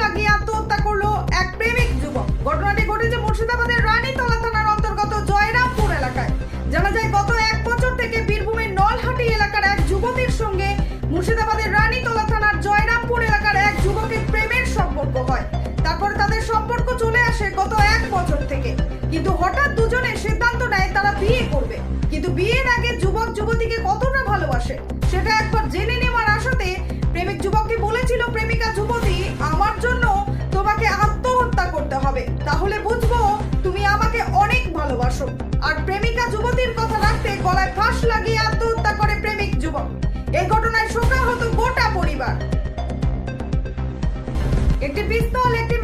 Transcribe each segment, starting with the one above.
লাগিয়ে আত্মহত্যা করল এক প্রেমিক যুবক। ঘটনাটি ঘটেছে মুর্শিদাবাদের রানীতলা থানার অন্তর্গত জয়রামপুর এলাকায়। জানা যায়, গত এক বছর থেকে বীরভূমের নলহাটি এলাকার এক যুবতীর সঙ্গে মুর্শিদাবাদের রানীতলা থানার জয়রামপুর এলাকার এক যুবকের প্রেমের সম্পর্ক হয়। তারপর তাদের সম্পর্ক চলে আসে গত এক বছর থেকে। কিন্তু হঠাৎ দুজনে সিদ্ধান্ত নেয় তারা বিয়ে করবে। কিন্তু বিয়ের আগে যুবক যুবতীকে কতটা ভালোবাসে, সেটা একবার জেনে গলায় ফাঁস লাগিয়ে আত্মহত্যা করে প্রেমিক যুবক। এই ঘটনায় শোকাহত গোটা পরিবার। একটি পিস্তল, একটি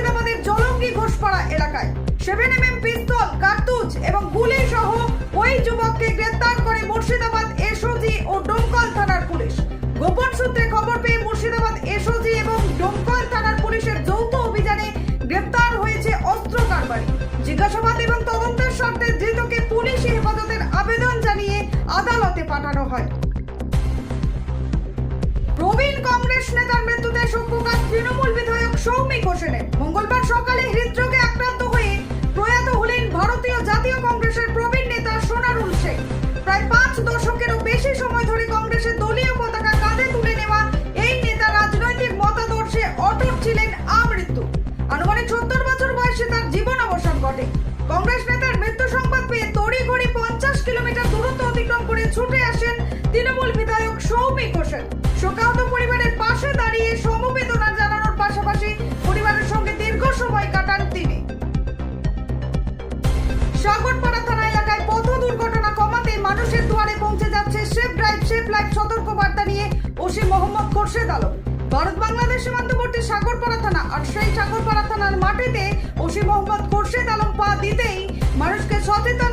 মুর্শিদাবাদের জলঙ্গি ঘোষপাড়া এলাকায়। সেভেন এম এম পিস্তল, কার্তুজ এবং গুলি সহ ওই যুবককে গ্রেপ্তার করে মুর্শিদাবাদ এসওজি ও ডোমকল থানার পুলিশ। গোপন সূত্রে খবর পেয়ে মুর্শিদাবাদ এসওজি এবং ডোমকল থানার পুলিশের যৌথ অভিযানে গ্রেপ্তার হয়েছে অস্ত্র কারবারি। জিজ্ঞাসাবাদ এবং তদন্তের স্বার্থে ধৃতকে পুলিশি হেফাজতের আবেদন জানিয়ে আদালতে পাঠানো হয়। প্রবীণ কংগ্রেস নেতার মৃত্যুতে শোক প্রকাশ তৃণমূল বিধায়ক সৌমিক হোসেনের ছুটে আসেন তৃণমূল বিধায়ক সৌমিক হোসেন। শোকাহত পরিবারের পাশে দাঁড়িয়ে সমবেদনা জানানোর পাশাপাশি পরিবারের সঙ্গে দীর্ঘ সময় কাটান তিনি। সাগরপাড়া থানা এলাকায় পথ দুর্ঘটনা কমাতে মানুষের দুয়ারে পৌঁছে যাচ্ছে সেফ ড্রাইভ সেফ লাইফ সতর্ক বার্তা নিয়ে ওসি মোহাম্মদ খোরশেদ আলম। ভারত বাংলাদেশ সীমান্তবর্তী সাগরপাড়া থানা আর সেই সাগরপাড়া থানার মাটিতে ওসি মোহাম্মদ খোরশেদ আলম পা দিতেই মানুষকে সচেতন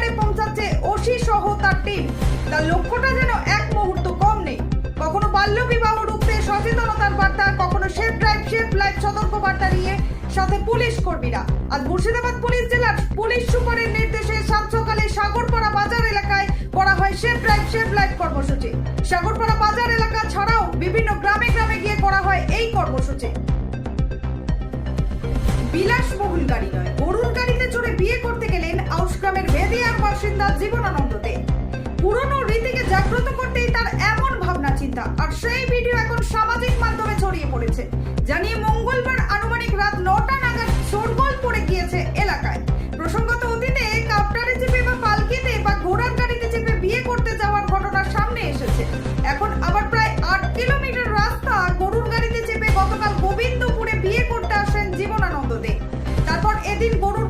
করতে পৌঁছাচ্ছে ওসি সহ তার টিম তার লক্ষ্যটা যেন এক মুহূর্ত কম নেই। কখনো বাল্য বিবাহ রুখতে সচেতনতার বার্তা, কখনো সেফ ড্রাইভ সেফ লাইফ সতর্ক বার্তা নিয়ে সাথে পুলিশ কর্মীরা। আজ মুর্শিদাবাদ পুলিশ জেলার পুলিশ সুপারের নির্দেশে সাত সকালে সাগরপাড়া বাজার এলাকায় করা হয় সেফ ড্রাইভ সেফ লাইফ কর্মসূচি। সাগরপাড়া বাজার এলাকা ছাড়াও বিভিন্ন গ্রামে গ্রামে গিয়ে করা হয় এই কর্মসূচি। বিলাসবহুল গাড়ি নয়। বাসিন্দা জীবনানন্দ দে পুরনো রীতিকে জাগ্রত করতেই তার এমন ভাবনা চিন্তা, আর সেই ভিডিও এখন সামাজিক মাধ্যমে ছড়িয়ে পড়েছে। জানিয়ে মঙ্গলবার আনুমানিক রাত নটা নাগাদ শোরগোল পড়ে গিয়েছে এলাকায়। প্রসঙ্গত অতীতে কাপ্টারে চেপে বা পালকিতে বা ঘোড়ার গাড়িতে চেপে বিয়ে করতে যাওয়ার ঘটনা সামনে এসেছে। এখন আবার প্রায় আট কিলোমিটার রাস্তা গরুর গাড়িতে চেপে গতকাল গোবিন্দপুরে বিয়ে করতে আসেন জীবনানন্দ দে তারপর এদিন গরুর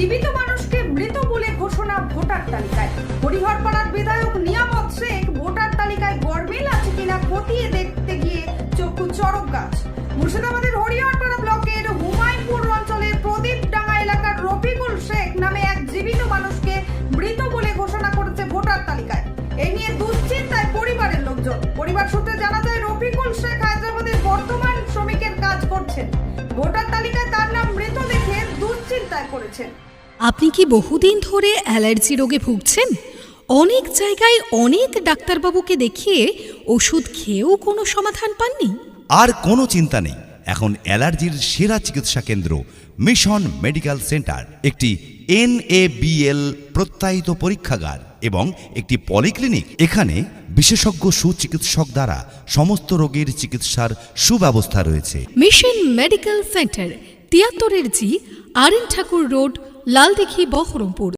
জীবিত মানুষকে মৃত বলে ঘোষণা ভোটার তালিকায়। হরিহরপাড়ার বিধায়ক নিয়ামত শেখ ভোটার তালিকায় গরমিল আছে কিনা খতিয়ে দেখতে গিয়ে চক্ষু চড়ক গাছ। মুর্শিদাবাদের হরিহরপাড়া ব্লকের হুমায়ুনপুর অঞ্চলের প্রদীপ ডাঙ্গা এলাকার রফিকুল শেখ নামে এক জীবিত মানুষকে মৃত বলে ঘোষণা করেছে ভোটার তালিকায়। এ নিয়ে দুশ্চিন্তায় পরিবারের লোকজন। পরিবার সূত্রে জানা যায়, রফিকুল শেখ হায়দ্রাবাদের বর্তমান শ্রমিকের কাজ করছেন। ভোটার তালিকায় তার নাম মৃত দেখে দুশ্চিন্তায় পড়েছেন। আপনি কি বহুদিন ধরে অ্যালার্জি রোগে ভুগছেন? অনেক জায়গায় অনেক ডাক্তারবাবুকে দেখিয়ে ওষুধ খেয়েও কোনো সমাধান পাননি? আর কোনো চিন্তা নেই। এখন অ্যালার্জির সেরা চিকিৎসা কেন্দ্র মিশন মেডিকেল সেন্টার একটি এনএবিএল প্রত্যায়িত পরীক্ষাগার এবং একটি পলিক্লিনিক। এখানে বিশেষজ্ঞ সুচিকিৎসক দ্বারা সমস্ত রোগের চিকিৎসার সুব্যবস্থা রয়েছে। Mission medical centre তিয়াত্তরের G R Thakur road Laldighi Berhampore.